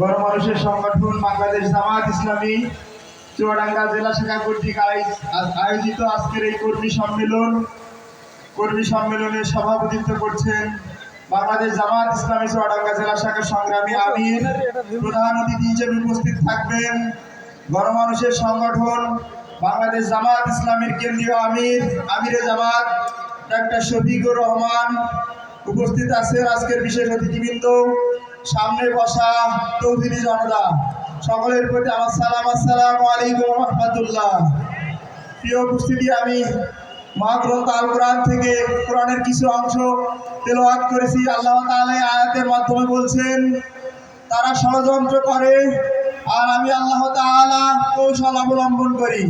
গণমানুষের সংগঠন বাংলাদেশ জামাত ইসলামী চুয়াডাঙ্গা জেলা শাখা কর্তৃক আয়োজিত আজকের এই কর্মী সম্মেলন। কর্মী সম্মেলনে সভাপতিত্ব করছেন বাংলাদেশ জামাত ইসলামী চুয়াডাঙ্গা জেলা শাখার সংগ্রামী আমির। প্রধান অতিথি হিসেবে উপস্থিত থাকবেন গণমানুষের সংগঠন বাংলাদেশ জামাত ইসলামীর কেন্দ্রীয় আমির, আমিরে জামাত, ডাক্তার শফিকুর রহমান। উপস্থিত আছেন আজকের বিশেষ অতিথিবৃন্দ। সামনে বসা চৌধুরী জনতা, সকলের প্রতি আমার সালাম, আসসালাম আলাইকুম রহমতুল্লাহ। প্রিয় উপস্থিতি, আমি মহাগ্রন্থ আল কোরআন থেকে কোরআনের কিছু অংশ তেলাওয়াত করেছি। আল্লাহ এই আয়াতের মাধ্যমে বলছেন, তারা ষড়যন্ত্র করে আর আমি আল্লাহ তাআলা কৌশল অবলম্বন করি।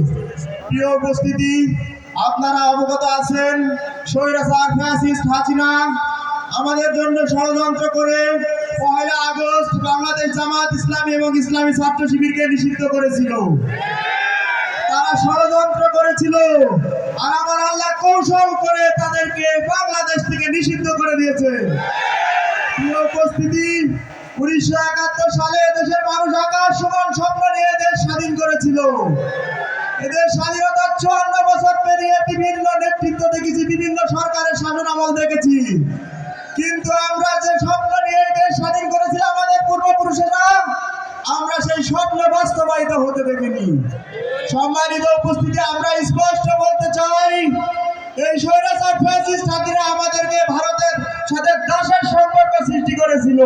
প্রিয় উপস্থিতি, আপনারা অবগত আছেন, স্বৈরাচার, ফ্যাসিস্ট, হাসিনা আমাদের জন্য ষড়যন্ত্র করে পয়লা আগস্ট বাংলাদেশ জামাত ইসলামী এবং ইসলামী ছাত্র শিবিরকে নিষিদ্ধ করেছিল। তারা ষড়যন্ত্র করেছিল আর আমার আল্লাহ কৌশল করে তাদেরকে বাংলাদেশ থেকে নিষিদ্ধ করে দিয়েছে। উপস্থিতি, উনিশশো একাত্তর সালে দেশের মানুষ আকাশ সমান স্বপ্ন নিয়ে দেশ স্বাধীন করেছিল। এদের স্বাধীনতার চুয়ান্ন বছর পেরিয়ে বিভিন্ন নেতৃত্ব দেখেছি, বিভিন্ন সরকারের শাসন আমল দেখেছি। কিন্তু আমরা যে স্বপ্ন পূর্বপুরুষেরা আমরা সেই স্বপ্ন বাস্তবায়িত হতে দেখিনি। সম্মানিত উপস্থিতি, আমরা স্পষ্ট বলতে চাই, এই স্বৈরাচার আমাদেরকে ভারতের সাথে দাসের সম্পর্ক সৃষ্টি করেছিল।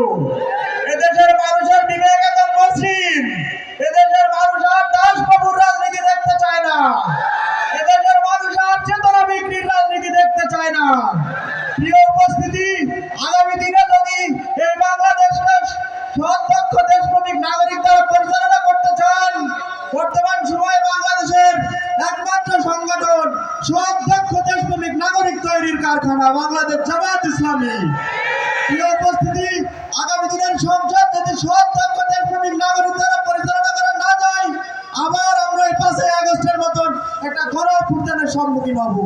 এদেশের মানুষের বিবেক এখন মসৃণ, এদেশের মানুষ আর দাস বাবুর রাজনীতি দেখতে চায় না। এদেশের মানুষ আর চেতনা বিক্রির রাজনীতি দেখতে চায় না। প্রিয় উপস্থিতি বাংলাদেশের একমাত্র সংগঠন সৎ দক্ষ দেশপ্রেমিক নাগরিক তৈরির কারখানা, বাংলাদেশ জামাত ইসলামী। প্রিয় উপস্থিতি আগামী দিনের সংসদ যদি সৎ দক্ষ দেশপ্রেমিক নাগরিক দ্বারা পরিচালনা করা না যায়, আবার আমরা এই পাঁচই আগস্টের মতন একটা গণঅভ্যুত্থানের সম্মুখীন হব।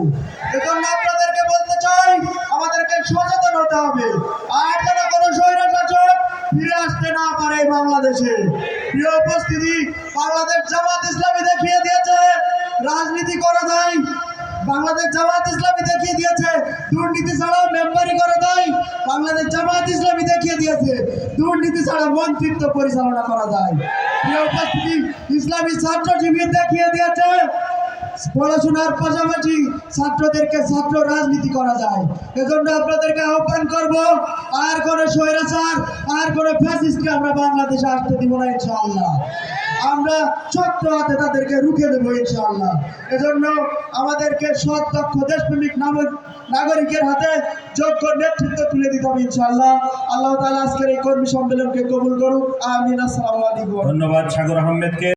এজন্য আপনাদেরকে বলতে চাই, আমাদেরকে সচেতন হতে হবে। আর যেন কোনো স্বৈরশাসক ফিরে আসতে না পারে বাংলাদেশে। প্রিয় উপস্থিতি, বাংলাদেশ জামাত ইসলামী দেখিয়ে দিয়েছে, রাজনীতি করা নাই। বাংলাদেশ জামাত ইসলামী দেখিয়ে দিয়েছে, দুর্নীতি ছাড়াও মেম্বারি করে দেয় বাংলাদেশ জামাত ইসলামী দেখিয়ে দিয়েছে, দুর্নীতি ছাড়া মন্ত্রিত্ব পরিচালনা করা যায়। প্রিয় উপস্থিতি, ইসলামী ছাত্র দেখিয়ে দিয়েছে পড়াশোনার পাশাপাশি ছাত্রদেরকে ছাত্র রাজনীতি করা যায়। এজন্য আপনাদেরকে আহ্বান করব, আর কোনো স্বৈরাচার, আর কোনো ফ্যাসিস্টকে আমরা বাংলাদেশে আসতে দিব না, ইনশাআল্লাহ। আমরা ছোট্ট হাতে তাদেরকে রুখে দেবো, ইনশাআল্লাহ। এজন্য আমাদেরকে সৎ, দক্ষ, দেশপ্রেমিক নাগরিকের হাতে যোগ্য নেতৃত্ব তুলে দিতে হবে, ইনশাআল্লাহ। আল্লাহ তালা আজকের এই কর্মী সম্মেলনকে কবুল করুক। আমিন। আসসালামু আলাইকুম। ধন্যবাদ, সাগর আহমেদকে।